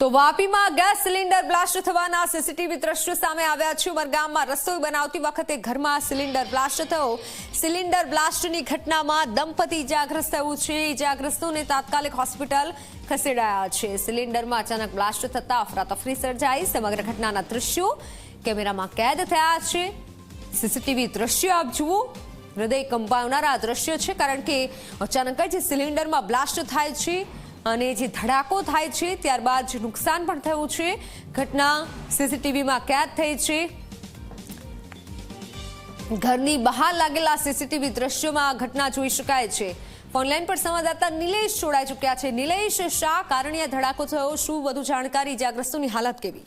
તો વાપીમાં gas cylinder blast થવાના સીસીટીવી દ્રશ્યો સામે આવ્યા છે. ઉમરગામમાં રસોઈ બનાવતી વખતે ઘરમાં સિલિન્ડર બ્લાસ્ટ થયો. સિલિન્ડર બ્લાસ્ટની ઘટનામાં દંપતી ઇજાગ્રસ્ત થયું છે. ઇજાગ્રસ્તોને તાત્કાલિક હોસ્પિટલ ખસેડાયા છે. સિલિન્ડરમાં અચાનક બ્લાસ્ટ થતા અફરાતફરી સર્જાઈ. સમગ્ર ઘટનાના દ્રશ્યો કેમેરામાં કેદ થયા છે. સીસીટીવી દ્રશ્યો આપ જુઓ. હૃદય કંપાવનારા દ્રશ્યો છે કારણ કે અચાનક જ સિલિન્ડરમાં બ્લાસ્ટ થાય છે. અને જે ધડાકો થાય છે, ત્યારબાદ જે નુકસાન પણ થયું છે, ઘટના સીસીટીવીમાં કેદ થઈ છે. ઘરની બહાર લાગેલા સીસીટીવી દ્રશ્યોમાં આ ઘટના જોઈ શકાય છે. ઓનલાઈન પર સંવાદદાતા નિલેશ જોડાઈ ચૂક્યા છે. નિલેશ, શા કારણે આ ધડાકો થયો? શું વધુ જાણકારી? ઇજાગ્રસ્તોની હાલત કેવી?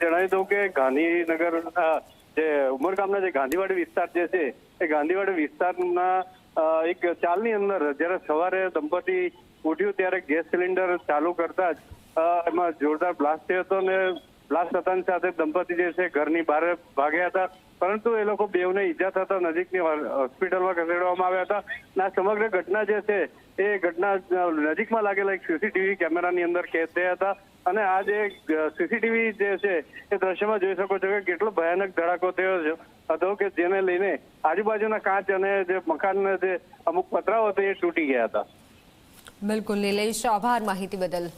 જણાવી દઉં કે ગાંધીનગર જે ઉમરગામના જે ગાંધીવાડી વિસ્તાર જે છે, એ ગાંધીવાડી વિસ્તારના એક ચાલની અંદર જ્યારે સવારે દંપતી ઉઠ્યું ત્યારે ગેસ સિલિન્ડર ચાલુ કરતા જ એમાં જોરદાર બ્લાસ્ટ થયો હતો ને બ્લાસ્ટ થતાની સાથે દંપતી જે છે ઘરની બહાર ભાગ્યા હતા. પરંતુ એ લોકો બેવને ઈજા થતા નજીકની હોસ્પિટલમાં ખસેડવામાં આવ્યા હતા. અને આ સમગ્ર ઘટના જે છે, એ ઘટના નજીકમાં લાગેલા એક સીસીટીવી કેમેરાની અંદર કેદ થયા હતા. અને આ જે સીસીટીવી જે છે, એ દ્રશ્યમાં જોઈ શકો છો કે કેટલો ભયાનક ધડાકો થયો છે. હતો કે જેને લઈને આજુબાજુના કાચ અને જે મકાનના જે અમુક પતરાઓ હતા એ તૂટી ગયા હતા. બિલકુલ નિલેશ, આભાર માહિતી બદલ.